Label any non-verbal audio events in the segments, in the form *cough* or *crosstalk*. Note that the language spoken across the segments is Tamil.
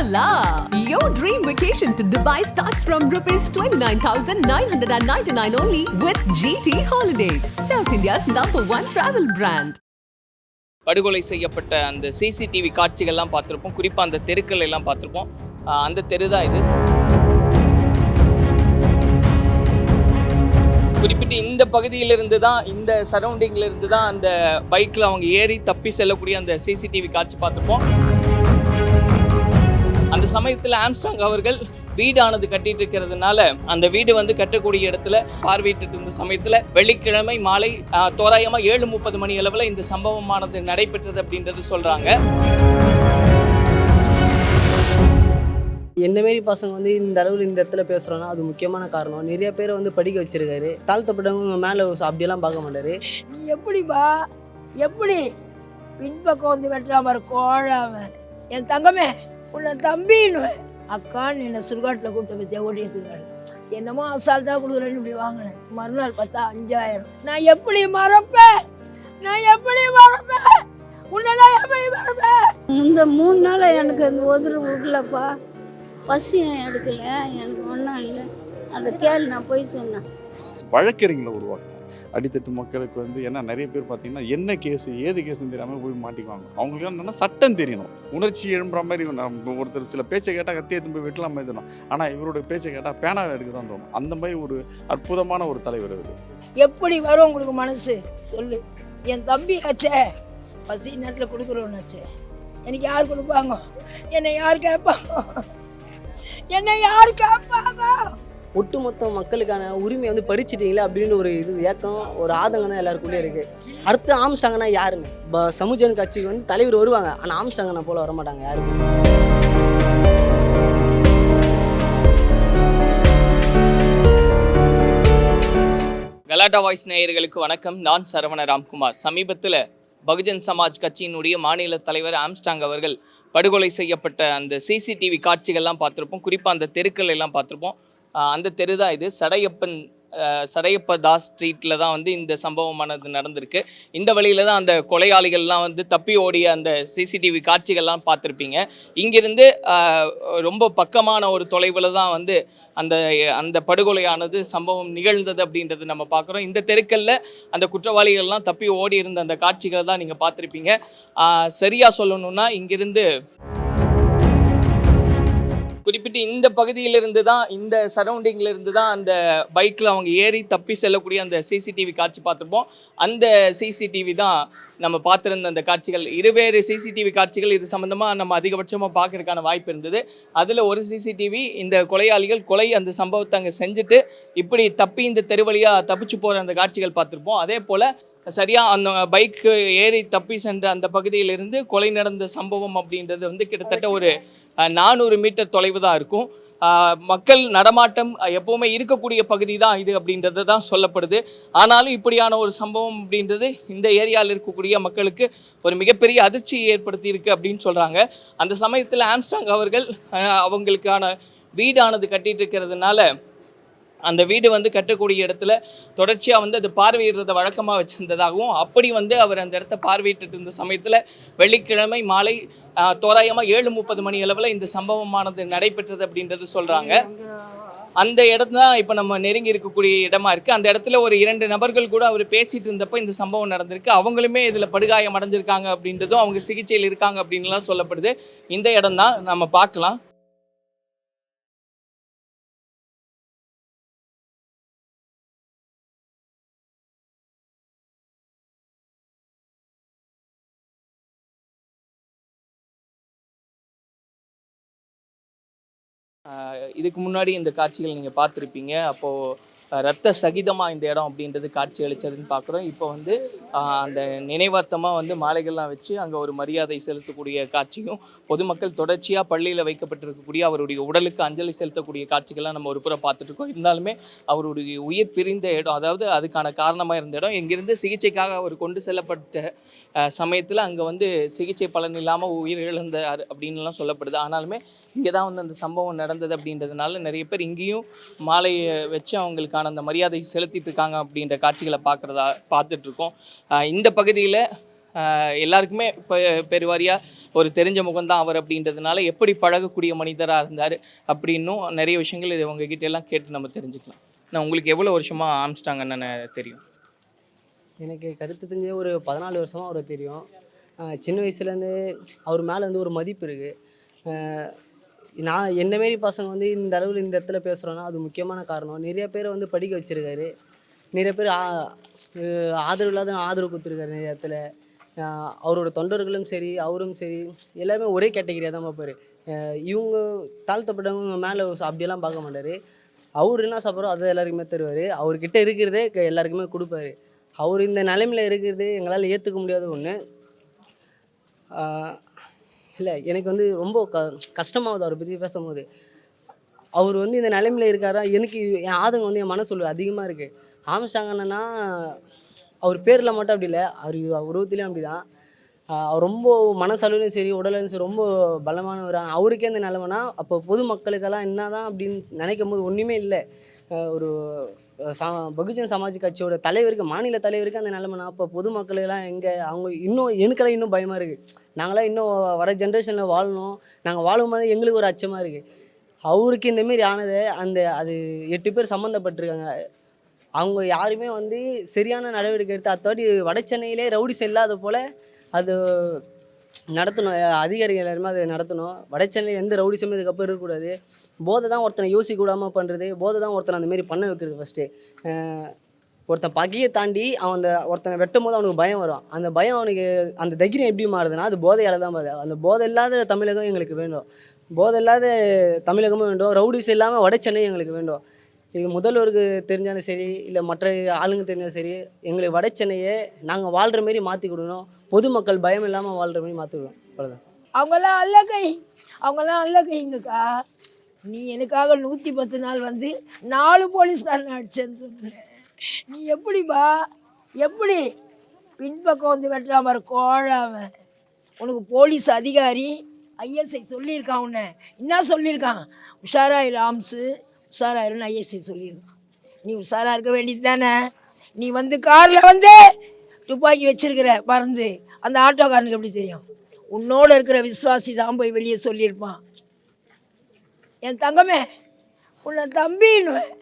Voila! Your dream vacation to Dubai starts from rupees 29,999 only with GT Holidays, South India's number one travel brand. படுகொலை செய்யப்பட்ட அந்த சிசிடிவி காட்சிகள்லாம் பார்த்துருப்போம் குறிப்பாக அந்த தெருக்கள் எல்லாம் பார்த்துருப்போம் அந்த தெரு தான் இது குறிப்பிட்டு இந்த பகுதியிலிருந்து தான் இந்த சரௌண்டிங்ல இருந்து தான் அந்த பைக்கில் அவங்க ஏறி தப்பி செல்லக்கூடிய அந்த சிசிடிவி காட்சி பார்த்துருப்போம் சமயத்தில் ஆம்ஸ்டாங் அவர்கள் வீடானது கட்டிட்டு இருக்கிறதுனால அந்த வீடு வந்து கட்டக்கூடிய இடத்துல பார்வையிட்டு இருந்த சமயத்துல வெள்ளிக்கிழமை மாலை ஆஹ், தோராயமா ஏழு முப்பது மணி அளவுல இந்த சம்பவமானது நடைபெற்றது அப்படின்றது சொல்றாங்க. என்ன மாரி பசங்க வந்து இந்த அளவில் இந்த இடத்துல பேசுகிறோன்னா அது முக்கியமான காரணம். நிறைய பேரை வந்து படிக்க வச்சிருக்காரு. தாழ்த்தப்பட்டவங்க மேலே அப்படியெல்லாம் பார்க்க மாட்டாரு. நீ எப்படிப்பா? எப்படி பின்பக்கம் வந்து வெட்டுறா மாதிரி கோழாம. என் தங்கமே உன்னை தம்பின்னு அக்கான்னு என்னை சுடுகாட்டில் கூப்பிட்டு பற்றியா ஓட்டிய சுடுகாடு. என்னமோ அசால்ட்டாக கொடுக்குறேன்னு இப்படி வாங்கினேன். மறுநாள் பார்த்தா அஞ்சாயிரம். நான் எப்படி மறப்பேன்? நான் எப்படி மறப்பேன்? உன்னை நான் எப்படி மறப்பேன்? இந்த மூணு நாள் எனக்கு அந்த உதறு விடலப்பா பசி எடுக்கல. எனக்கு ஒன்றும் இல்லை. அந்த கேள்வி நான் போய் சொன்னேன். வழக்கறிஞர்களை உருவாக்குறாங்க அடித்தட்டு மக்களுக்கு வந்து ஏன்னா நிறைய பேர் பார்த்தீங்கன்னா என்ன கேஸ் ஏது கேஸ்ன்னு தெரியாமல் போய் மாட்டிக்குவாங்க. அவங்களுக்கு என்னன்னா சட்டம் தெரியணும். உணர்ச்சி எழும்புற மாதிரி நம்ம ஒருத்தர் சில பேச்சை கேட்டால் கத்தி எடுத்து போய் வெட்டலாம் மாதிரி தோணும். ஆனால் இவருடைய பேச்சை கேட்டால் பேனாவை எடுக்க தான் தோணும். அந்த மாதிரி ஒரு அற்புதமான ஒரு தலைவர் இவர். எப்படி வரும் உங்களுக்கு மனசு? சொல்லு. என் தம்பி ஆச்சே. பசி நேரத்தில் கொடுக்குறோன்னாச்சே எனக்கு யார் கொடுப்பாங்க? என்னை யார் கேட்பாங்க? என்னை யார் கேட்பாங்க? ஒட்டுமொத்த மக்களுக்கான உரிமையை வந்து பறிச்சிட்டீங்களா அப்படின்னு ஒரு இது ஏக்கம் ஒரு ஆதங்கம் தான் எல்லாருக்குள்ளே இருக்குது அடுத்து ஆம்ஸ்டாங்கன்னா யாருன்னு இப்போ சமுஜன் கட்சிக்கு வந்து தலைவர் வருவாங்க. ஆனால் ஆம்ஸ்டாங்கனை போல் வர மாட்டாங்க யாருமே. கலாட்டா வாய்ஸ் நேயர்களுக்கு வணக்கம். நான் சரவண ராம்குமார். சமீபத்தில் பகுஜன் சமாஜ் கட்சியினுடைய மாநில தலைவர் ஆம்ஸ்டாங் அவர்கள் படுகொலை செய்யப்பட்ட அந்த சிசிடிவி காட்சிகள்லாம் பார்த்துருப்போம். குறிப்பாக அந்த தெருக்கள் எல்லாம் பார்த்துருப்போம். அந்த தெரு தான் இது. சடையப்பன் சடையப்ப தாஸ் ஸ்ட்ரீட்டில் தான் வந்து இந்த சம்பவமானது நடந்திருக்கு. இந்த வழியில தான் அந்த கொலையாளிகள்லாம் வந்து தப்பி ஓடிய அந்த சிசிடிவி காட்சிகள்லாம் பார்த்துருப்பீங்க. இங்கிருந்து ரொம்ப பக்கமான ஒரு தொலைவில் தான் வந்து அந்த அந்த படுகொலையானது சம்பவம் நிகழ்ந்தது அப்படின்றது நம்ம பார்க்குறோம். இந்த தெருக்கல்ல அந்த குற்றவாளிகள்லாம் தப்பி ஓடி இருந்த அந்த காட்சிகளை தான் நீங்கள் பார்த்துருப்பீங்க. சரியாக சொல்லணுன்னா இங்கிருந்து குறிப்பிட்டு இந்த பகுதியிலிருந்து தான் இந்த சரௌண்டிங்லேருந்து தான் அந்த பைக்கில் அவங்க ஏறி தப்பி செல்லக்கூடிய அந்த சிசிடிவி காட்சி பார்த்துருப்போம். அந்த சிசிடிவி தான் நம்ம பார்த்துருந்த அந்த காட்சிகள். இருவேறு சிசிடிவி காட்சிகள் இது சம்மந்தமாக நம்ம அதிகபட்சமாக பார்க்கறதுக்கான வாய்ப்பு இருந்தது. அதில் ஒரு சிசிடிவி இந்த கொலையாளிகள் கொலை அந்த சம்பவத்தை அங்கே செஞ்சுட்டு இப்படி தப்பி இந்த தெரு வழியாக தப்பிச்சு போகிற அந்த காட்சிகள் பார்த்துருப்போம். அதே போல் சரியாக அந்த பைக்கு ஏறி தப்பி சென்ற அந்த பகுதியிலிருந்து கொலை நடந்த சம்பவம் அப்படின்றது வந்து கிட்டத்தட்ட ஒரு நானூறு மீட்டர் தொலைவு தான் இருக்கும் மக்கள் நடமாட்டம் எப்போவுமே இருக்கக்கூடிய பகுதி தான் இது அப்படின்றது தான் சொல்லப்படுது. ஆனாலும் இப்படியான ஒரு சம்பவம் அப்படின்றது இந்த ஏரியாவில் இருக்கக்கூடிய மக்களுக்கு ஒரு மிகப்பெரிய அதிர்ச்சியை ஏற்படுத்தியிருக்கு அப்படின்னு சொல்கிறாங்க அந்த சமயத்தில் ஆம்ஸ்டாங் அவர்கள் அவங்களுக்கான வீடானது கட்டிட்டு இருக்கிறதுனால அந்த வீடு வந்து கட்டக்கூடிய இடத்துல தொடர்ச்சியாக வந்து அது பார்வையிடுறத வழக்கமாக வச்சுருந்ததாகவும் அப்படி வந்து அவர் அந்த இடத்த பார்வையிட்டு இருந்த சமயத்தில் வெள்ளிக்கிழமை மாலை தோராயமாக தோராயமா ஏழு முப்பது மணி அளவில் இந்த சம்பவமானது நடைபெற்றது அப்படின்றது சொல்கிறாங்க அந்த இடம் தான் இப்போ நம்ம நெருங்கி இருக்கக்கூடிய இடமா இருக்குது அந்த இடத்துல ஒரு இரண்டு நபர்கள் கூட அவர் பேசிட்டு இருந்தப்போ இந்த சம்பவம் நடந்திருக்கு. அவங்களுமே இதில் படுகாயம் அடைஞ்சிருக்காங்க அப்படின்றதும் அவங்க சிகிச்சையில் இருக்காங்க அப்படின்லாம் சொல்லப்படுது. இந்த இடம் தான் நம்ம பார்க்கலாம். இதுக்கு முன்னாடி இந்த காட்சிகள் நீங்கள் பார்த்துருப்பீங்க. அப்போது ரத்த சகிதமாக இந்த இடம் அப்படின்றது காட்சி அளித்ததுன்னு பார்க்குறோம் இப்போ வந்து அந்த நினைவார்த்தமாக வந்து மாலைகள்லாம் வச்சு அங்கே ஒரு மரியாதை செலுத்தக்கூடிய காட்சியும் பொதுமக்கள் தொடர்ச்சியாக பள்ளியில் வைக்கப்பட்டிருக்கக்கூடிய அவருடைய உடலுக்கு அஞ்சலி செலுத்தக்கூடிய காட்சிகள்லாம் நம்ம ஒரு புறம் பார்த்துட்டு இருக்கோம். இருந்தாலுமே அவருடைய உயிர் பிரிந்த இடம் அதாவது அதுக்கான காரணமாக இருந்த இடம் இங்கிருந்து சிகிச்சைக்காக அவர் கொண்டு செல்லப்பட்ட சமயத்தில் அங்கே வந்து சிகிச்சை பலன் இல்லாமல் உயிர் இழந்தார் அப்படின்லாம் சொல்லப்படுது. ஆனாலுமே இங்கே தான் வந்து அந்த சம்பவம் நடந்தது அப்படின்றதுனால நிறைய பேர் இங்கேயும் மாலையை வச்சு அவங்களுக்கான அந்த மரியாதை செலுத்திட்டு இருக்காங்க அப்படின்ற காட்சிகளை பார்க்குறதா பார்த்துட்ருக்கோம். இந்த பகுதியில் எல்லாருக்குமே இப்போ பெருவாரியாக ஒரு தெரிஞ்ச முகம்தான் அவர் அப்படின்றதுனால எப்படி பழகக்கூடிய மனிதராக இருந்தார் அப்படின்னும் நிறைய விஷயங்கள் இது உங்ககிட்ட எல்லாம் கேட்டு நம்ம தெரிஞ்சுக்கலாம். நான் உங்களுக்கு எவ்வளோ வருஷமாக ஆம்ஸ்டாங் நான் தெரியும்? எனக்கு கருத்து தெரிஞ்ச ஒரு பதினாலு வருஷமாக அவரை தெரியும். சின்ன வயசுலேருந்து அவர் மேலே வந்து ஒரு மதிப்பு இருக்குது நான் என்ன மாரி பசங்க வந்து இந்த அளவில் இந்த இடத்துல பேசுகிறோன்னா அது முக்கியமான காரணம். நிறைய பேரை வந்து படிக்க வச்சுருக்காரு. நிறைய பேர் ஆதரவு இல்லாத ஆதரவு கொடுத்துருக்காரு நிறைய இடத்துல. அவரோட தொண்டர்களும் சரி அவரும் சரி எல்லாருமே ஒரே கேட்டகரியாக தான் பார்ப்பார். இவங்க தாழ்த்தப்பட்டவங்க மேலே அப்படியெல்லாம் பார்க்க மாட்டார். அவர் என்ன சாப்பிட்றோ அதை எல்லாருக்குமே தருவார். அவர்கிட்ட இருக்கிறதே எல்லாருக்குமே கொடுப்பாரு. அவர் இந்த நிலைமையில் இருக்கிறது எங்களால் ஏற்றுக்க முடியாத ஒன்று இல்லை எனக்கு வந்து ரொம்ப க கஷ்டமாகுது அவரை பற்றி பேசும்போது. அவர் வந்து இந்த நிலைமையில் இருக்காரா? எனக்கு என் ஆதங்கம் வந்து என் மனசு அதிகமாக இருக்குது ஆம்ஸ்டாங்கன்னா அவர் பேரில் மட்டும் அப்படி இல்லை அவர் உருவத்துலேயும் அப்படி தான் அவர் ரொம்ப மனசளவுலையும் சரி உடலையும் சரி ரொம்ப பலமானவர். அவருக்கே இந்த நிலைமைனா அப்போ பொதுமக்களுக்கெல்லாம் என்ன தான் அப்படின்னு நினைக்கும் போது ஒன்றுமே இல்லை ஒரு சா பகுஜன் சமாஜ் கட்சியோட தலைவருக்கு மாநில தலைவருக்கு அந்த நிலைமைனா அப்போ பொதுமக்களெல்லாம் எங்கே அவங்க இன்னும் எனக்கெல்லாம் இன்னும் பயமாக இருக்குது நாங்களாம் இன்னும் வர ஜென்ரேஷனில் வாழணும். நாங்கள் வாழும் போது எங்களுக்கு ஒரு அச்சமாக இருக்குது அவருக்கு இந்தமாரி ஆனது அந்த அது எட்டு பேர் சம்மந்தப்பட்டிருக்காங்க அவங்க யாருமே வந்து சரியான நடவடிக்கை எடுத்து அத்தாட்டி வட சென்னையிலே ரவுடிஸ் இல்லாத போல் அது நடத்தணும். அதிகாரிகள் எல்லாருமே அதை நடத்தணும். வட சென்னையில் எந்த ரவுடிஸுமே இதுக்கப்புறம் இருக்கக்கூடாது. போதை தான் ஒருத்தனை யோசிக்க விடாமல் பண்ணுறது போதை தான் ஒருத்தனை அந்தமாரி பண்ண வைக்கிறது ஃபஸ்ட்டு ஒருத்தன் பகையை தாண்டி அவன் அந்த ஒருத்தனை வெட்டும் போது அவனுக்கு பயம் வரும். அந்த பயம் அவனுக்கு அந்த தைரியம் எப்படி மாறுதுன்னா அது போதையால் தான் மாறுது அந்த போதை இல்லாத தமிழகம் எங்களுக்கு வேண்டும். போதை இல்லாத தமிழகமும் வேண்டும். ரவுடிஸ் இல்லாமல் வட சென்னை எங்களுக்கு வேண்டும். இது முதல்வருக்கு தெரிஞ்சாலும் சரி இல்லை மற்ற ஆளுங்க தெரிஞ்சாலும் சரி எங்களுக்கு வட சென்னையை நாங்கள் வாழ்கிற மாரி மாற்றி கொடுக்கணும். பொதுமக்கள் பயம் இல்லாமல் வாழ்கிற மாதிரி மாற்றிக்கணும் அவ்வளோதான் அவங்கெல்லாம் அல்ல கை. அவங்கெல்லாம் அல்ல கைங்கக்கா. நீ எனக்காக நூற்றி பத்து நாள் வந்து நாலு போலீஸ்காரன் அடிச்சேன்னு சொன்னேன் நீ எப்படிப்பா? எப்படி? பின்பக்கம் வந்து வெட்டுறாம கோழாவன் உனக்கு போலீஸ் அதிகாரி ஐஎஸ்ஐ சொல்லியிருக்கான் உன்னை. என்ன சொல்லியிருக்கான்? உஷாராயிரு ஆம்ஸு உஷாராயிருன்னு ஐஎஸ்ஐ சொல்லியிருக்கான். நீ உஷாராக இருக்க வேண்டியது தானே? நீ வந்து காரில் வந்து துப்பாக்கி வச்சிருக்கிற பறந்து. அந்த ஆட்டோக்காரனுக்கு எப்படி தெரியும்? உன்னோட இருக்கிற விஸ்வாசி தான் போய் வெளியே சொல்லியிருப்பான். என் தங்கமே உன்னை தம்பின்னுவேன்.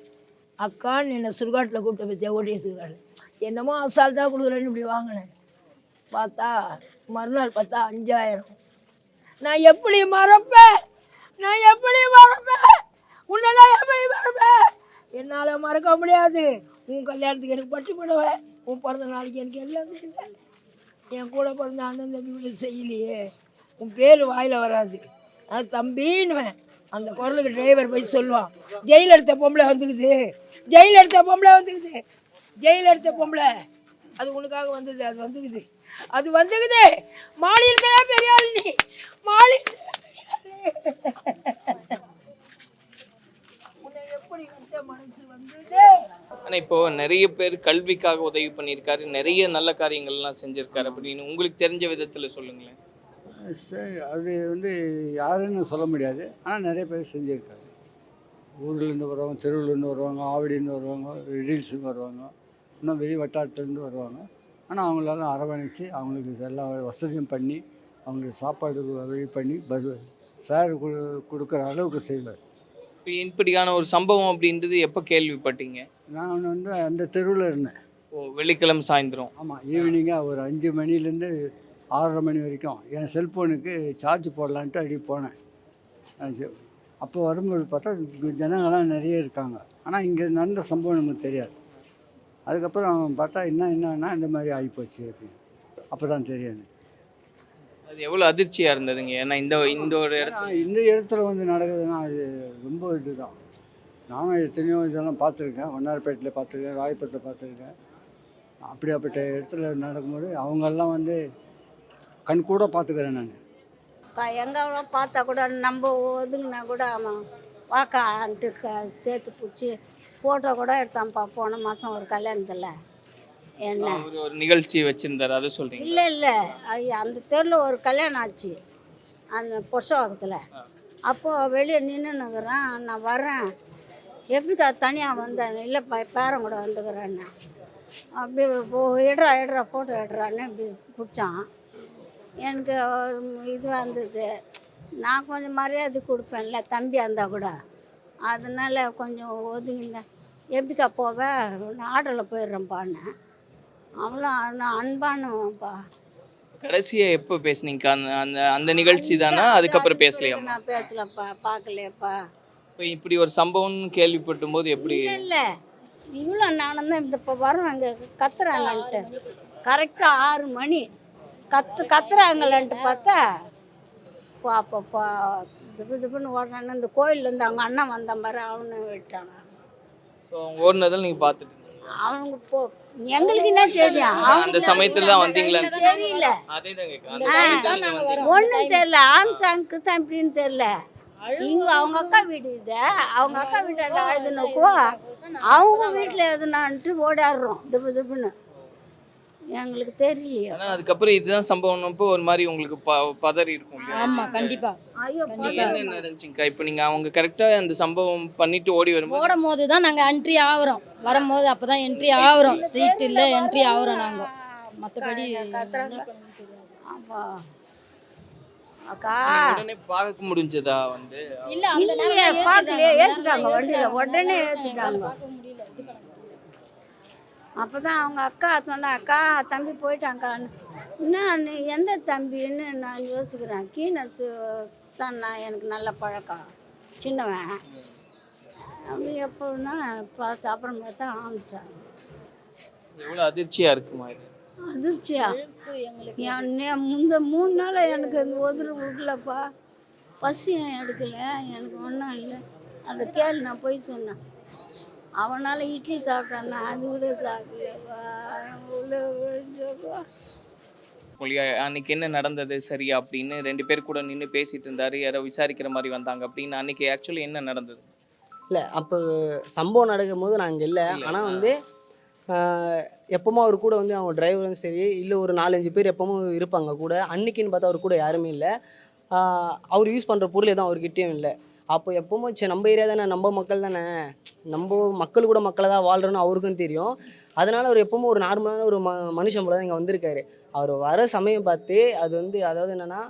அக்கான்னு என்னை சுடுகாட்டில் கூப்பிட்டு பற்றியா ஓடிய சுடுகாட்டில் என்னமோ அசால்ட்டாக கொடுக்குறேன்னு இப்படி வாங்கினேன். பார்த்தா மறுநாள் பார்த்தா அஞ்சாயிரம். நான் எப்படி மறப்பேன்? நான் எப்படி மறப்பேன்? உன்னை நான் எப்படி மறப்பேன்? என்னால் மறக்க முடியாது. உன் கல்யாணத்துக்கு எனக்கு பட்டு போடுவேன் உன் பிறந்த நாளைக்கு எனக்கு எல்லாம் செய்வேன். என் கூட பிறந்த அண்ணன் தம்பி செய்யலையே. உன் பேர் வாயில் வராது. நான் தம்பின்னுவேன். அந்த குரலுக்கு டிரைவர் போய் சொல்லுவான் ஜெயில் எடுத்த பொம்பளை வந்துக்குது ஜெயில் எடுத்த பொம்பளை வந்துக்குது ஜெயில் எடுத்த பொம்பளை. அது உனக்காக வந்தது அது வந்துக்குது. அது வந்துக்குது. மாநிலத்தையே பெரிய ஆள் நீ. மாநில எப்படி ஆனால் இப்போ நிறைய பேர் கல்விக்காக உதவி பண்ணியிருக்காரு நிறைய நல்ல காரியங்கள்லாம் செஞ்சுருக்காரு அப்படின்னு உங்களுக்கு தெரிஞ்ச விதத்தில் சொல்லுங்களேன். சரி அது வந்து யாருன்னு சொல்ல முடியாது. ஆனால் நிறைய பேர் செஞ்சுருக்காரு ஊர்லேருந்து வருவாங்க தெருவுலேருந்து வருவாங்க ஆவடிலேருந்து வருவாங்க ரீல்ஸுக்கு வருவாங்க இன்னும் வெளி வட்டாரத்துலேருந்து வருவாங்க. ஆனால் அவங்களெல்லாம் அரவணைச்சு அவங்களுக்கு எல்லா வசதியும் பண்ணி அவங்களுக்கு சாப்பாடு வழி பண்ணி பஸ் ஃபேர் கொடு கொடுக்குற அளவுக்கு செய்வார். இப்போ இப்படியான ஒரு சம்பவம் அப்படின்றது எப்போ கேள்விப்பட்டீங்க? நான் வந்து அந்த தெருவில் இருந்தேன். ஓ வெள்ளிக்கிழமை சாயந்தரம். ஆமாம் ஈவினிங்காக ஒரு அஞ்சு மணிலேருந்து ஆறரை மணி வரைக்கும். என் செல்ஃபோனுக்கு சார்ஜ் போடலான்ட்டு அப்படி போனேன். அப்போ வரும்போது பார்த்தா ஜனங்கள்லாம் நிறைய இருக்காங்க. ஆனால் இங்கே நடந்த சம்பவம் நமக்கு தெரியாது. அதுக்கப்புறம் பார்த்தா என்ன என்னன்னா இந்த மாதிரி ஆகிப்போச்சு அப்படின்னு. அப்போ தான் தெரியும் எனக்கு. அது எவ்வளோ அதிர்ச்சியாக இருந்ததுங்க? ஏன்னா இந்த இந்த ஒரு இடத்துல. இந்த இடத்துல வந்து நடக்குதுன்னா அது ரொம்ப இதுதான். நானும் எத்தனையோ இதெல்லாம் பார்த்துருக்கேன். வண்ணாரப்பேட்டில் பார்த்துருக்கேன் ராயப்பேட்டில் பார்த்துருக்கேன். அப்படியாப்பட்ட இடத்துல நடக்கும்போது அவங்கெல்லாம் வந்து கண் கூட பார்த்துக்கிறேன் நான். இப்போ எங்கே பார்த்தா கூட நம்ம ஒதுங்கினா கூட அவன் வாக்கான்ட்டு க சேர்த்து பிடிச்சி ஃபோட்டோ கூட எடுத்தான்ப்பா போன மாதம் ஒரு கல்யாணத்தில். என்ன? ஒரு நிகழ்ச்சி வச்சிருந்தாரு அதை சொல்றீங்க இல்லை இல்லை. அந்த தெருவில் ஒரு கல்யாணம் ஆச்சு அந்த பொஷவாக்கத்தில் அப்போது வெளியே நின்றுனுக்குறேன் நான் வரேன் எப்படிக்கா தனியாக வந்தேன்? இல்லைப்பா பேரன் கூட வந்துக்கிறேன்னு. அப்படியே போ எடுறா எடுறா ஃபோட்டோ எடுறான்னு இப்படி பிடிச்சான். எனக்கு ஒரு இதுவாக இருந்தது நான் கொஞ்சம் மரியாதை கொடுப்பேன்ல தம்பியாக இருந்தால் கூட. அதனால கொஞ்சம் ஒதுங்கினேன் எப்படிக்கா போவேன் நான் ஆட்டோவில் போயிடுறேன்ப்பான்னு நான் அன்பானுப்பா கடைசியா எப்போ பேசுனீங்க? அந்த அந்த அந்த நிகழ்ச்சி தானா? அதுக்கப்புறம் பேசலையா? நான் பேசலப்பா பார்க்கலையப்பா. இப்போ இப்படி ஒரு சம்பவம்னு கேள்விப்பட்டும் போது எப்படி? இல்லை இவ்வளோ நானும் தான் இந்த இப்போ வரோம் இங்கே கத்துறாங்கன்ட்டு கரெக்டாக ஆறு மணி. கத்து கத்துறாங்களன்ட்டு பார்த்தா பாப்பா திப்பு திப்புன்னு ஓடுறான்னு இந்த கோயில்லேருந்து அவங்க அண்ணன் வந்த மாதிரி அவனு விட்டாங்க ஸோ அவங்க ஓடுனதில் நீங்கள் பார்த்துட்டு அவங்க போ எங்களுக்கு என்ன தெரியும்? அந்த சமயத்துல தான் வந்தீங்களான்னு தெரியல. ஒன்றும் தெரியல. ஆண் சாங்க்கு தான் எப்படின்னு தெரியல. இங்க அவங்க அக்கா வீடு இது. அவங்க அக்கா வீட்டாண்ட எழுதுனப்போ அவங்க வீட்டில் எழுதுனான்ட்டு ஓடாடுறோம் திப்பு திப்புன்னு எங்களுக்கு தெரியலையே. ஆனா அதுக்கப்புறம் இதுதான் சம்பவம்னப்போ ஒரு மாதிரி உங்களுக்கு ப- பதறி இருக்கும் இல்லையா? ஆமா கண்டிப்பா. ஐயோ நீங்க என்ன நடந்துச்சுங்கக்கா இப்போ நீங்க அவங்க கரெக்டா அந்த சம்பவம் பண்ணிட்டு ஓடி வரும்போது ஓடும் போது தான் நாங்கள் என்ட்ரி ஆகுறோம். வரும்போது அப்போ தான் என்ட்ரி ஆகுறோம். சீட் இல்லை என்ட்ரி ஆகுறோம் நாங்கள் மற்றபடி அப்பா அக்கா நீங்க உடனே பார்க்க முடிஞ்சதா வந்து? இல்லை இல்லையே பார்க்கலையே. ஏற்றிட்டாங்க வண்டியில். உடனே ஏற்றிட்டாங்க அப்போ தான் அவங்க அக்கா சொன்னா அக்கா தம்பி போயிட்டாங்க்கான்னு என்ன எந்த தம்பின்னு நான் யோசிக்கிறேன். கீனஸ் தான் நான் எனக்கு நல்ல பழக்கம். சின்னவன். அப்படி எப்போன்னா பார்த்து அப்புறம் பார்த்தா ஆமிட்டாங்க எவ்வளவு அதிர்ச்சியா இருக்குமா இது? அதிர்ச்சியா? முந்த மூணு நாள் எனக்கு அந்த உதறு விடலப்பா பசியும் எடுக்கல. எனக்கு ஒன்றும் இல்லை. அந்த கேள்வி நான் போய் சொன்னேன். அவனால் இட்லி சாப்பிட்டான்னா அது கூட. உங்களுக்கு அன்னைக்கு என்ன நடந்தது சரியா அப்படின்னு ரெண்டு பேர் கூட நின்று பேசிட்டு இருந்தாரு. யாரோ விசாரிக்கிற மாதிரி வந்தாங்க அப்படின்னு அன்னைக்கு ஆக்சுவலி என்ன நடந்தது? இல்லை அப்போ சம்பவம் நடக்கும் போது நான் இங்கே இல்லை. ஆனால். வந்து ஆஹ், எப்பவுமே அவர் கூட வந்து அவங்க டிரைவரும் சரி இல்லை ஒரு நாலஞ்சு பேர் எப்பவும் இருப்பாங்க கூட. அன்னைக்குன்னு பார்த்தா அவர் கூட யாருமே இல்லை. அவர் யூஸ் பண்ணுற பொருள் எதுவும் அவர்கிட்டயும் இல்லை. அப்போ எப்பவும் சரி நம்ம ஏரியா தானே நம்ம மக்கள் தானே. நம்ம மக்கள் கூட மக்களை தான் வாழ்கிறோன்னு அவருக்கும் தெரியும். அதனால் அவர் எப்பவும் ஒரு நார்மலான ஒரு ம மனுஷன் போல தான் இங்கே வந்திருக்காரு. அவர் வர சமயம் பார்த்து அது வந்து அதாவது என்னென்னா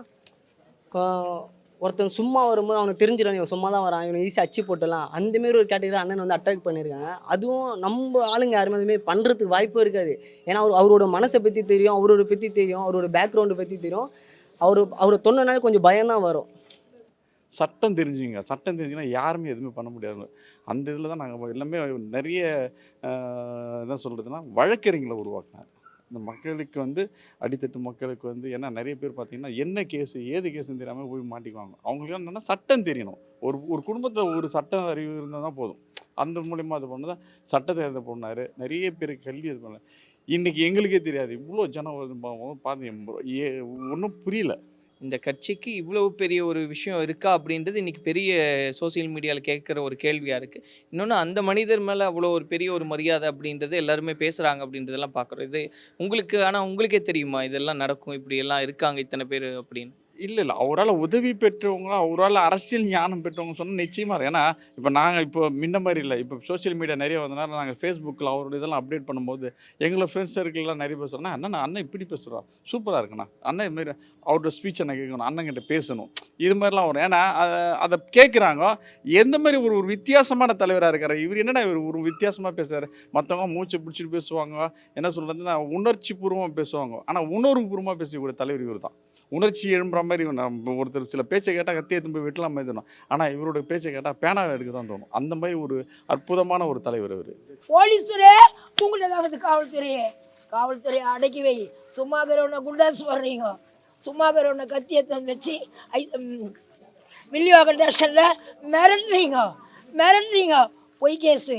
ஒருத்தன் சும்மா வரும்போது அவனுக்கு தெரிஞ்சிடும் இவன் சும்மா தான் வரான் இவனை ஈஸியாக அச்சு போட்டலாம் அந்த மாரி ஒரு கேட்டகரி அண்ணன் வந்து அட்ராக்ட் பண்ணியிருக்காங்க அதுவும் நம்ம ஆளுங்க யாருமே அதுமாரி பண்ணுறதுக்கு வாய்ப்பு இருக்காது. ஏன்னா அவர் அவரோட மனசை பற்றி தெரியும் அவரோட பற்றி தெரியும் அவரோட பேக்ரவுண்டை பற்றி தெரியும். அவர் அவரை தொண்டனாலே கொஞ்சம் பயம்தான் வரும். சட்டம் தெரிஞ்சுங்க. சட்டம் தெரிஞ்சுன்னா யாருமே எதுவுமே பண்ண முடியாது. அந்த இதில் தான் நாங்கள் எல்லாமே நிறைய என்ன சொல்கிறதுனா வழக்கறிஞர்களை உருவாக்கினார் இந்த மக்களுக்கு வந்து அடித்தட்டு மக்களுக்கு வந்து ஏன்னா நிறைய பேர் பார்த்தீங்கன்னா என்ன கேஸ் ஏது கேஸுன்னு தெரியாமல் போய் மாட்டிக்குவாங்க. அவங்களுக்கு என்னன்னா சட்டம் தெரியணும். ஒரு ஒரு குடும்பத்தில் ஒரு சட்ட அறிவு இருந்தால் தான் போதும். அந்த மூலயமா அது பண்ணதான் சட்டத்தை இது பண்ணார். நிறைய பேர் கல்வி இது பண்ணார் இன்றைக்கி எங்களுக்கே தெரியாது. இவ்வளோ ஜனம் வந்து பார்த்தீங்க ஒன்றும் புரியல. இந்த கட்சிக்கு இவ்வளவு பெரிய ஒரு விஷயம் இருக்கா அப்படின்றது இன்னைக்கு பெரிய சோஷியல் மீடியாவில் கேட்குற ஒரு கேள்வியாக இருக்குது இன்னொன்று அந்த மனிதர் மேலே அவ்வளோ ஒரு பெரிய ஒரு மரியாதை அப்படின்றது எல்லாருமே பேசுகிறாங்க அப்படின்றதெல்லாம் பார்க்குறோம் இது உங்களுக்கு ஆனால் உங்களுக்கே தெரியுமா இதெல்லாம் நடக்கும் இப்படியெல்லாம் இருக்காங்க இத்தனை பேர் அப்படின்னு? இல்லை இல்லை அவரால் உதவி பெற்றவங்களா அவரால் அரசியல் ஞானம் பெற்றவங்க சொன்னால் நிச்சயமாக இருக்கும் ஏன்னா இப்போ நாங்கள் இப்போ முன்ன மாதிரி இல்லை. இப்போ சோஷியல் மீடியா நிறைய வந்தனால நாங்கள் ஃபேஸ்புக்கில் அவரோட இதெல்லாம் அப்டேட் பண்ணும்போது எங்களை ஃப்ரெண்ட்ஸ் சர்க்கிள்லாம் நிறைய பேர் அண்ணன் அண்ணன் இப்படி பேசுகிறா சூப்பராக இருக்குண்ணா அண்ணன் இதுமாரி அவரோட ஸ்பீச்சை நான் கேட்கணும். அண்ணங்கிட்ட பேசணும். இது மாதிரிலாம் வரும். ஏன்னா அதை அதை கேட்குறாங்க. எந்த மாதிரி ஒரு ஒரு வித்தியாசமான தலைவராக இருக்கார்? இவர் என்னடா இவர் ஒரு வித்தியாசமாக பேசுகிறார் மற்றவங்க மூச்சு பிடிச்சிட்டு பேசுவாங்க. என்ன சொல்கிறதுன்னா உணர்ச்சி பூர்வமாக பேசுவாங்க. ஆனால் உணர்வு பூர்வமாக பேசக்கூடிய தலைவர் இவர் தான் உணர்ச்சி எழும்புற மாதிரி நம்ம ஒருத்தர் சில பேச்சை கேட்டால் கத்தி எடுத்து போய் வெட்டலாம் மாதிரி தோணும். ஆனால் இவரோட பேச்சை கேட்டால் பேனாவை எடுக்க தான் தோணும். அந்த மாதிரி ஒரு அற்புதமான ஒரு தலைவர் அவர் போலீஸ்துறை உங்கள்கிட்ட காவல்துறையே காவல்துறையை அடக்கி வை. சும்மாகிறவனை குண்டாஸ் வர்றீங்க சும்மாகிறவனை கத்தியத்தை வச்சு ஐ மில்லிவாக ஸ்டேஷனில் மிரட்டுறீங்க. மிரட்டுறீங்க. பொய் கேஸு.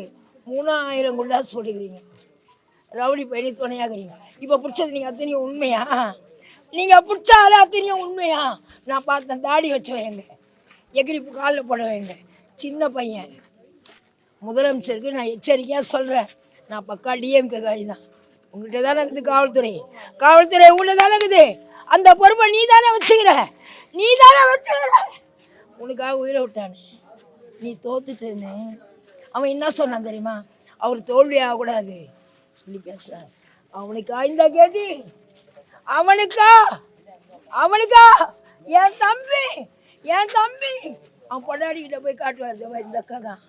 மூணாயிரம் குண்டாஸ் போட்டுக்கிறீங்க. ரவுடி பயணி துணையாகிறீங்க இப்போ பிடிச்சது நீங்கள் அத்தனையும் உண்மையா? நீங்கள் பிடிச்சாதான் தெரியும் உண்மையா? நான் பார்த்தேன் தாடி வச்சு வைங்க எகிரிப்பு காலில் போட வைங்க சின்ன பையன். முதலமைச்சருக்கு நான் எச்சரிக்கையாக சொல்கிறேன் நான் பக்கா டிஎம்கே காரி தான் உங்கள்கிட்ட தானே இருக்குது காவல்துறை. காவல்துறை உங்கள்கிட்ட தானே இருக்குது. அந்த பொறுப்பை நீ தானே வச்சுக்கிற. நீ தானே வச்சுக்கிற. உனக்காக உயிரை விட்டானே. நீ தோத்துட்டேன்னு அவன் என்ன சொன்னான் தெரியுமா? அவர் தோல்வி ஆகக்கூடாது சொல்லி பேசுகிறான் அவனுக்கு இந்த கதி அவனுக்கா? அவனுக்கா? என் தம்பி என் தம்பி. அவன் பொண்டாடிக்கிட்ட போய் காட்டுவார் இந்த அக்கா தான்.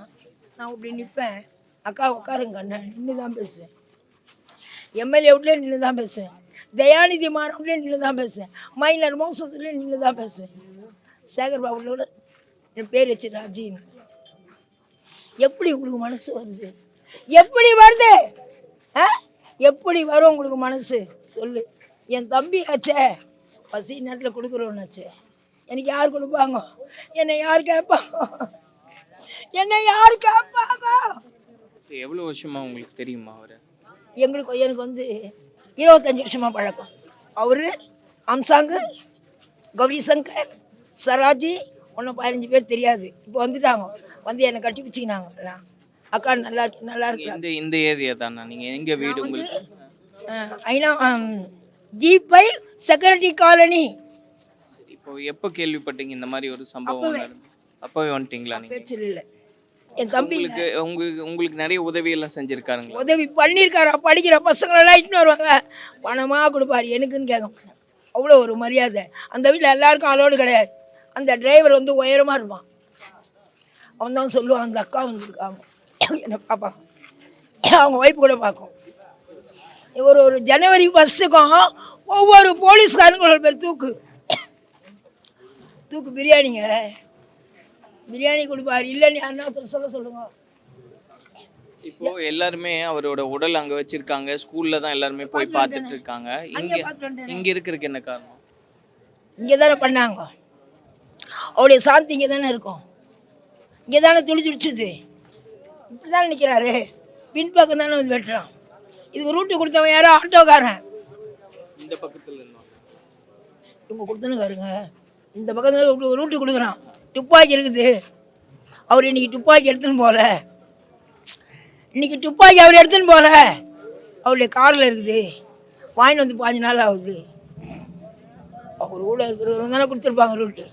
நான் இப்படி நிற்பேன் அக்கா உட்காருங்க நின்று தான் பேசுவேன். எம்எல்ஏ வீட்லேயே நின்று தான் பேசுவேன். தயாநிதி மாறவுட்லேயே நின்று தான் பேசுவேன். மைனர் மோசஸ்லேயே நின்று தான் பேசுவேன். சேகர் பாபுலோட என் பேர் வச்சு ராஜின்னு எப்படி உங்களுக்கு மனசு வருது? எப்படி வருது? ஆ? எப்படி வரும் உங்களுக்கு மனசு? சொல்லு. என் தம்பி ஆச்சே. பசி நேரத்தில் கொடுக்குறோன்னாச்சே எனக்கு யார் கொடுப்பாங்க? என்னை யார் கேட்பாங்க என்னை யார் கேட்பாங்க எவ்வளோ வருஷமா உங்களுக்கு தெரியுமா அவர்? எங்களுக்கு எனக்கு வந்து இருபத்தஞ்சி வருஷமாக பழக்கம். அவர் அம்சாங்கு கௌரி சங்கர் சராஜி ஒன்றும் பதினஞ்சு பேர் தெரியாது. இப்போ வந்துட்டாங்க. வந்து என்னை கட்டி பிடிச்சிக்கினாங்க எல்லாம். அக்கா நல்லா இருக்கு நல்லா இருக்கு இந்த இந்த ஏரியா தானா நீங்கள் எங்கே வீடு உங்களுக்கு? ஐநா ஜி ஃபைவ் செக்யூரிட்டி காலனி இப்போ எப்போ கேள்விப்பட்டீங்க இந்த மாதிரி ஒரு சம்பவம் நடந்து? அப்போவே வந்துட்டீங்களா பேச்சில் இல்லை என் தம்பி உங்களுக்கு உங்களுக்கு உங்களுக்கு நிறைய உதவி எல்லாம் செஞ்சுருக்காருங்களா? உதவி பண்ணியிருக்காரா. படிக்கிற பசங்களெல்லாம் இட்டுன்னு வருவாங்க. பணமாக கொடுப்பாரு. எனக்குன்னு கேட்க அவ்வளோ ஒரு மரியாதை. அந்த வீட்டில் எல்லாருக்கும் அலோடு கிடையாது. அந்த டிரைவர் வந்து உயரமாக இருப்பான். அவன் தான் சொல்லுவான். அந்த அக்கா வந்துருக்காங்க. *coughs* என்னை பார்ப்பாங்க அவங்க ஒய்ஃப் கூட பார்க்கும். ஒரு ஒரு ஜனவரி பஸ்ஸுக்கும் ஒவ்வொரு போலீஸ்காரங்களோட பேர் தூக்கு. தூக்கு பிரியாணிங்க. பிரியாணி கொடுப்பாரு. இல்லைன்னு யாருன்னா ஒருத்தர் சொல்ல சொல்லுங்க. இப்போ எல்லாருமே அவரோட உடல் அங்க வச்சிருக்காங்க. ஸ்கூல்ல தான் எல்லாருமே போய் பார்த்துட்டு இருக்காங்க இங்க. இங்க இருக்கிறதுக்கு என்ன காரணம்? இங்கே தானே பண்ணாங்க. அவருடைய சாந்தி இங்கே தானே இருக்கும். இங்கே தானே துளி துடிச்சுது இப்படி தானே நிற்கிறாரு பின்பக்கம் தானே வந்து வெட்டுறான். இதுக்கு ரூட்டு கொடுத்தவன் யாரோ ஆட்டோக்காரன். இந்த பக்கத்துல இவங்க கொடுத்துனுக்காருங்க இந்த பக்கம் ரூட்டு கொடுக்குறான். துப்பாக்கி இருக்குது. அவர் இன்னைக்கு துப்பாக்கி எடுத்துன்னு போகல இன்னைக்கு துப்பாக்கி அவர் எடுத்துன்னு போகல அவருடைய காரில் இருக்குது. வாங்கிட்டு வந்து பாஞ்சு நாள் ஆகுது. அவர் கூட இருக்கிறவங்க தானே கொடுத்துருப்பாங்க ரூட்டு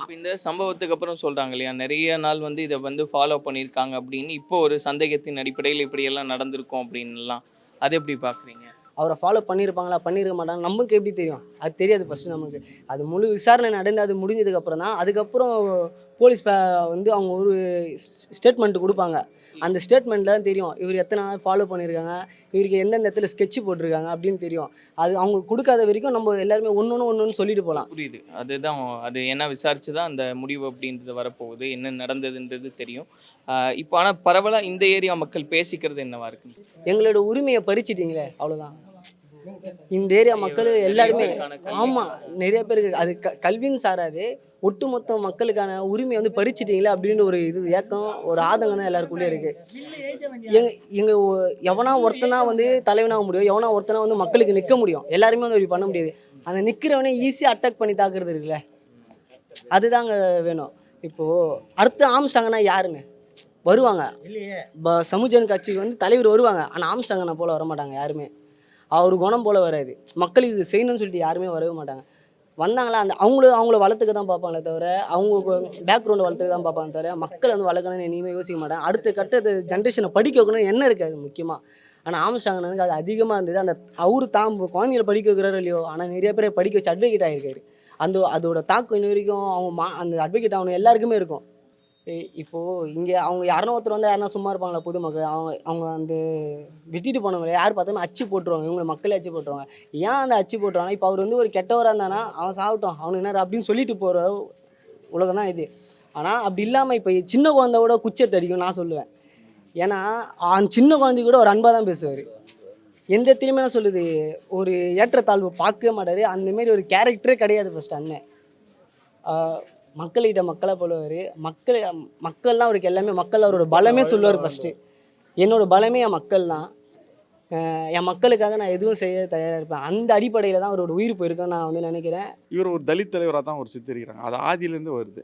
இப்போ இந்த சம்பவத்துக்கு அப்புறம் சொல்றாங்க இல்லையா? நிறைய நாள் வந்து இதை வந்து ஃபாலோ பண்ணியிருக்காங்க அப்படின்னு. இப்போ ஒரு சந்தேகத்தின் அடிப்படையில் இப்படியெல்லாம் நடந்திருக்கும் அப்படின்னுலாம். அது எப்படி பார்க்குறீங்க அவரை ஃபாலோ பண்ணியிருப்பாங்களா பண்ணியிருக்க மாட்டாங்க நமக்கு எப்படி தெரியும்? அது தெரியாது ஃபஸ்ட்டு நமக்கு. அது முழு விசாரணை நடந்து அது முடிஞ்சதுக்கப்புறம் தான். அதுக்கப்புறம் போலீஸ் வந்து அவங்க ஒரு ஸ்டேட்மெண்ட் கொடுப்பாங்க. அந்த ஸ்டேட்மெண்ட்டில் தான் தெரியும். இவர் எத்தனை நாள் ஃபாலோ பண்ணியிருக்காங்க இவருக்கு எந்தெந்த இடத்துல ஸ்கெட்ச் போட்டிருக்காங்க அப்படின்னு தெரியும். அது அவங்க கொடுக்காத வரைக்கும் நம்ம எல்லாருமே ஒன்று ஒன்று ஒன்று சொல்லிட்டு போகலாம். புரியுது. அதுதான் அது என்ன விசாரிச்சு தான் அந்த முடிவு அப்படின்றது வரப்போகுது. என்ன நடந்ததுன்றது தெரியும். இப்போ ஆனால் பரவலாக இந்த ஏரியா மக்கள் பேசிக்கிறது என்னவா இருக்கு எங்களோட உரிமையை பறிச்சிட்டீங்களே அவ்வளோதான் இந்த ஏரியா மக்கள் எல்லாருமே ஆமாம் நிறைய பேருக்கு அது க கல்வின்னு சாராது ஒட்டுமொத்த மக்களுக்கான உரிமையை வந்து பறிச்சிட்டீங்களே அப்படின்னு ஒரு இது ஏக்கம் ஒரு ஆதங்கம் தான் எல்லாருக்குள்ளே இருக்குது எங்க எங்கள் எவனா ஒருத்தனா வந்து தலைவனாக முடியும் எவனா ஒருத்தனா வந்து மக்களுக்கு நிற்க முடியும். எல்லாருமே வந்து அப்படி பண்ண முடியாது. அந்த நிற்கிறவனே ஈஸியாக அட்டாக் பண்ணி தாக்குறது இருக்குல்ல அதுதாங்க வேணும். இப்போது அடுத்து ஆம்ஸ்டாங்கன்னா யாருங்க? வருவாங்க. ப சமுஜன் கட்சிக்கு வந்து தலைவர் வருவாங்க. ஆனால் ஆம்ஸ்டாங்கனை போல் வர மாட்டாங்க யாருமே. அவர் குணம் போல் வராது. மக்களுக்கு இது செய்யணும்னு சொல்லிட்டு யாருமே வரவே மாட்டாங்க. வந்தாங்களா அந்த அவங்களும் அவங்கள வளர்த்துக்க தான் பார்ப்பாங்களே தவிர அவங்க பேக்ரவுண்டை வளர்த்துக்க தான் பார்ப்பாங்க தவிர மக்கள் வந்து வளர்க்கணும்னு இனிமேல் யோசிக்க மாட்டாங்க. அடுத்த கட்ட ஜென்ரேஷனை படிக்க வைக்கணும்னு என்ன இருக்குது அது முக்கியமாக ஆனால் ஆம்ஸ்டாங்கனுக்கு அது அதிகமாக இருந்தது. அந்த அவரு தான் குழந்தைகளை படிக்க வைக்கிறாரோ இல்லையோ ஆனால் நிறைய பேரை படிக்க வச்சு அட்வொகேட் ஆகிருக்காரு அந்த அதோட தாக்கம் இன்ன வரைக்கும் அவங்க மா அந்த அட்வொகேட் ஆகணும் எல்லாருக்குமே இருக்கும். இப்போது இங்கே அவங்க யாருன்னா ஒருத்தர் வந்து யாருன்னா சும்மா இருப்பாங்களா பொதுமக்கள். அவங்க அவங்க வந்து விட்டுட்டு போனவங்க யார் பார்த்தாலும் அச்சு போட்டுருவாங்க. இவங்க மக்களே அச்சு போட்டுருவாங்க. ஏன் அந்த அச்சு போட்டுருவாங்க இப்போ அவர் வந்து ஒரு கெட்டவராக இருந்தானா அவன் சாப்பிட்டோம் அவனுக்கு என்ன அப்படின்னு சொல்லிட்டு போகிற உலகம் தான் இது. ஆனால் அப்படி இல்லாமல் இப்போ சின்ன குழந்தை கூட குச்சை அடிக்கும் நான் சொல்லுவேன். ஏன்னா அந்த சின்ன குழந்தை கூட ஒரு அன்பாக தான் பேசுவார். எந்த இடத்துலையுமே என்ன சொல்லுது? ஒரு ஏற்றத்தாழ்வு பார்க்கவே மாட்டார். அந்தமாரி ஒரு கேரக்டரே கிடையாது ஃபஸ்ட் அண்ணன். மக்கள்கிட்ட மக்களை போலுவார். மக்கள் மக்கள்லாம் அவருக்கு எல்லாமே மக்கள் அவரோட பலமே சொல்லுவார் ஃபஸ்ட்டு என்னோட பலமே என் மக்கள் தான். என் மக்களுக்காக நான் எதுவும் செய்ய தயாராக இருப்பேன். அந்த அடிப்படையில் தான் அவரோட உயிர் போயிருக்குன்னு நான் வந்து நினைக்கிறேன். இவர் ஒரு தலித் தலைவராக தான் ஒரு சித்தரிக்கிறாங்க. அது ஆதியிலேருந்து வருது.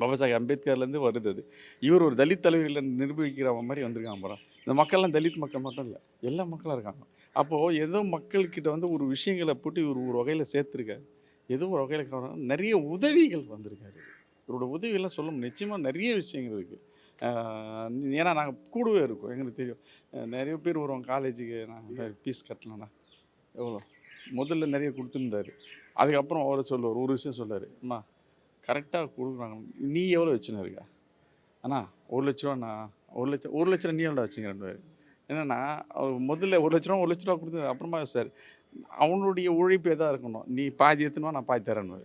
பாபா சாஹேப் அம்பேத்கர்லேருந்து வருது அது. இவர் ஒரு தலித் தலைவர்கள் நிரூபிக்கிற மாதிரி வந்திருக்காங்க அப்புறம் இந்த மக்கள்லாம் தலித் மக்கள் மட்டும் இல்லை எல்லா மக்களும் இருக்காங்க. அப்போது ஏதோ மக்கள்கிட்ட வந்து ஒரு விஷயங்களை போட்டு இவர் ஒரு வகையில் சேர்த்துருக்காரு. ஏதோ ஒரு வகையில் காரணம். நிறைய உதவிகள் வந்திருக்காரு. இவரோட உதவியெல்லாம் சொல்லும் நிச்சயமாக நிறைய விஷயங்கள் இருக்குது ஏன்னா நாங்கள் கூடவே இருக்கோம். எங்களுக்கு தெரியும். நிறைய பேர் வருவோம் காலேஜுக்கு. நான் ஃபீஸ் கட்டலண்ணா எவ்வளோ? முதல்ல நிறைய கொடுத்துருந்தாரு. அதுக்கப்புறம் அவரை சொல்லுவார் ஒரு விஷயம் சொல்லார் அம்மா கரெக்டாக கொடுக்குறாங்க. நீ எவ்வளோ வச்சுன்னு இருக்க? அண்ணா ஒரு லட்ச ரூபாண்ணா. ஒரு லட்சம் ஒரு லட்ச ரூபா நீ எவ்வளோ வச்சுங்கிறேன் என்னென்னா அவர் முதல்ல ஒரு லட்ச ரூபா ஒரு லட்ச ரூபா கொடுத்து அப்புறமா சார் அவனுடைய உழைப்பு எதாக இருக்கணும். நீ பாதி எத்தனுவா நான் பாதி தரேன்னு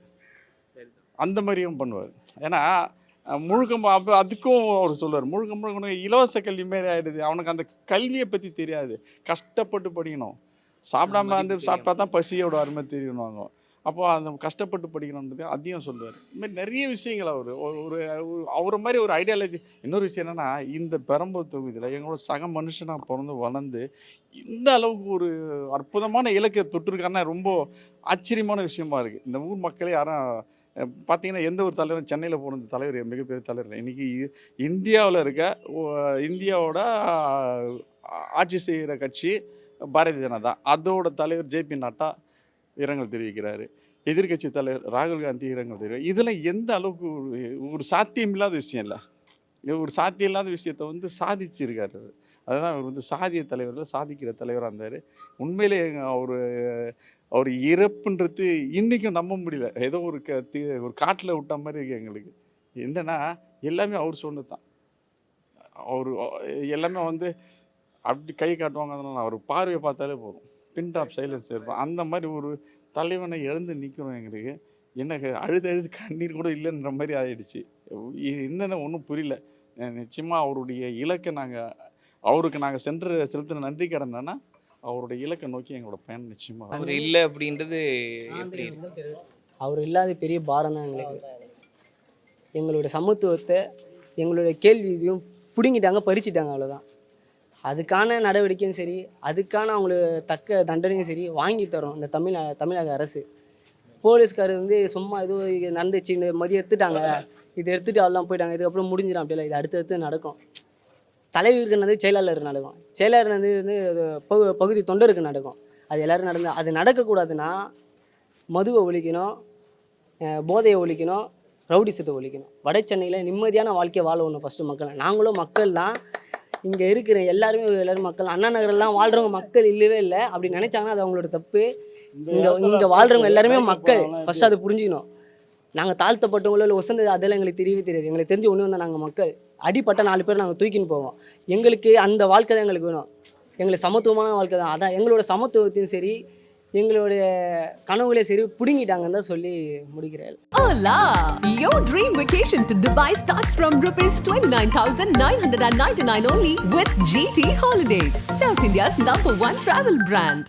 அந்த மாதிரியும் பண்ணுவார். ஏன்னா முழுக்க அப்ப அதுக்கும் அவர் சொல்லுவார் முழுக்க முழுக்க இலவச கல்வி மாரி ஆயிடுது. அவனுக்கு அந்த கல்வியை பற்றி தெரியாது. கஷ்டப்பட்டு படிக்கணும். சாப்பிடாம வந்து சாப்பிட்டா தான் பசியோட அருமை தெரியணுவாங்க அப்போ அந்த கஷ்டப்பட்டு படிக்கணுன்றது அதையும் சொல்லுவார். இதுமாதிரி நிறைய விஷயங்கள் அவர். ஒரு அவரை மாதிரி ஒரு ஐடியாலஜி இன்னொரு விஷயம் என்னென்னா இந்த பெரம்பூர் தொகுதியில் எங்களோட சக மனுஷனாக பிறந்து வளர்ந்து இந்த அளவுக்கு ஒரு அற்புதமான இலக்கை தொட்டிருக்காருன்னா ரொம்ப ஆச்சரியமான விஷயமா இருக்குது இந்த ஊர் மக்களே யாரும் பார்த்தீங்கன்னா எந்த ஒரு தலைவரும் சென்னையில் போன தலைவர் மிகப்பெரிய தலைவர் இன்றைக்கி இந்தியாவில் இருக்க ஓ- இந்தியாவோட ஆட்சி செய்கிற கட்சி பாரதிய ஜனதா. அதோட தலைவர் ஜேபி நட்டா இரங்கல் தெரிவிக்கிறாரு. எதிர்க்கட்சி தலைவர் ராகுல் காந்தி இரங்கல் தெரிவி இதெல்லாம் எந்த அளவுக்கு ஒரு ஒரு சாத்தியம் இல்லாத விஷயம் இல்லை ஒரு சாத்தியம் இல்லாத விஷயத்தை வந்து சாதிச்சிருக்காரு அதுதான் அவர் வந்து சாதிய தலைவரில் சாதிக்கிற தலைவராக இருந்தார். உண்மையிலே அவர் அவர் இறப்புன்றது இன்றைக்கும் நம்ப முடியல. ஏதோ ஒரு க ஒரு காட்டில் விட்ட மாதிரி இருக்குது எங்களுக்கு. என்னென்னா எல்லாமே அவர் சொன்னது தான் அவர் எல்லாமே வந்து அப்படி கை காட்டுவாங்க அதனால அவர் பார்வையை பார்த்தாலே போதும். பின் டாப் சைலன்ஸ் இருப்பான் அந்த மாதிரி ஒரு தலைவனை இழந்து நிற்கிறோம் எங்களுக்கு. எனக்கு அழுது அழுது கண்ணீர் கூட இல்லைன்ற மாதிரி ஆயிடுச்சு. இது என்னென்ன ஒன்றும் புரியல. அஹ் நிச்சயமா அவருடைய இலக்கை நாங்கள் அவருக்கு நாங்கள் சென்று செலுத்தின நன்றி கடன்னா அவருடைய இலக்கை நோக்கி எங்களோட பயணம் நிச்சயமா அவர் இல்லை அப்படின்றது எப்படி? அவர் இல்லாத பெரிய பாரம் தான் எங்களுக்கு. எங்களுடைய சமத்துவத்தை எங்களுடைய கேள்வி இதையும் பிடுங்கிட்டாங்க பறிச்சிட்டாங்க அவ்வளோதான் அதுக்கான நடவடிக்கையும் சரி அதுக்கான அவங்களுக்கு தக்க தண்டனையும் சரி வாங்கி தரும் இந்த தமிழ் தமிழக அரசு. போலீஸ்காரர் வந்து சும்மா எதுவும் இது நடந்துச்சு இந்த மதியம் எடுத்துட்டாங்க. இது எடுத்துட்டு எல்லாம் போயிட்டாங்க இதுக்கப்புறம் முடிஞ்சிடும் அப்படியே இது அடுத்தடுத்து நடக்கும். தலைவருக்கு நடந்து செயலாளர் நடக்கும். செயலாளர் வந்து வந்து பகு பகுதி தொண்டருக்கு நடக்கும். அது எல்லோரும் நடந்து அது நடக்கக்கூடாதுன்னா மதுவை ஒழிக்கணும் போதையை ஒழிக்கணும் ரவுடிசத்தை ஒழிக்கணும். வட சென்னையில் நிம்மதியான வாழ்க்கையை வாழ ஒன்று ஃபஸ்ட்டு மக்கள். நாங்களும் மக்கள் தான் இங்கே இருக்கிற எல்லாருமே எல்லாரும் மக்கள் அண்ணா நகரெல்லாம் வாழ்கிறவங்க மக்கள் இல்லவே இல்லை. அப்படி நினைச்சாங்கன்னா அது அவங்களோட தப்பு. இங்கே இங்கே வாழ்கிறவங்க எல்லாருமே மக்கள். ஃபஸ்ட்டு அதை புரிஞ்சுக்கணும். நாங்கள் தாழ்த்தப்பட்டவங்களோ இல்லை உசந்த அதெல்லாம் எங்களுக்கு தெரியவே தெரியாது. எங்களுக்கு தெரிஞ்ச ஒன்று வந்தால் நாங்கள் மக்கள். அடிப்பட்ட நாலு பேர் நாங்கள் தூக்கின்னு போவோம். எங்களுக்கு அந்த வாழ்க்கை தான் எங்களுக்கு வேணும். எங்களுக்கு சமத்துவமான வாழ்க்கை தான். அதான் எங்களோட சமத்துவத்தையும் சரி எங்களுடைய கனவுகளே சரி பிடுங்கிட்டாங்கன்னு தான் சொல்லி முடிக்கிறேன் Hola! Your dream vacation to Dubai starts from rupees 29,999 only with GT Holidays, South India's number one travel brand.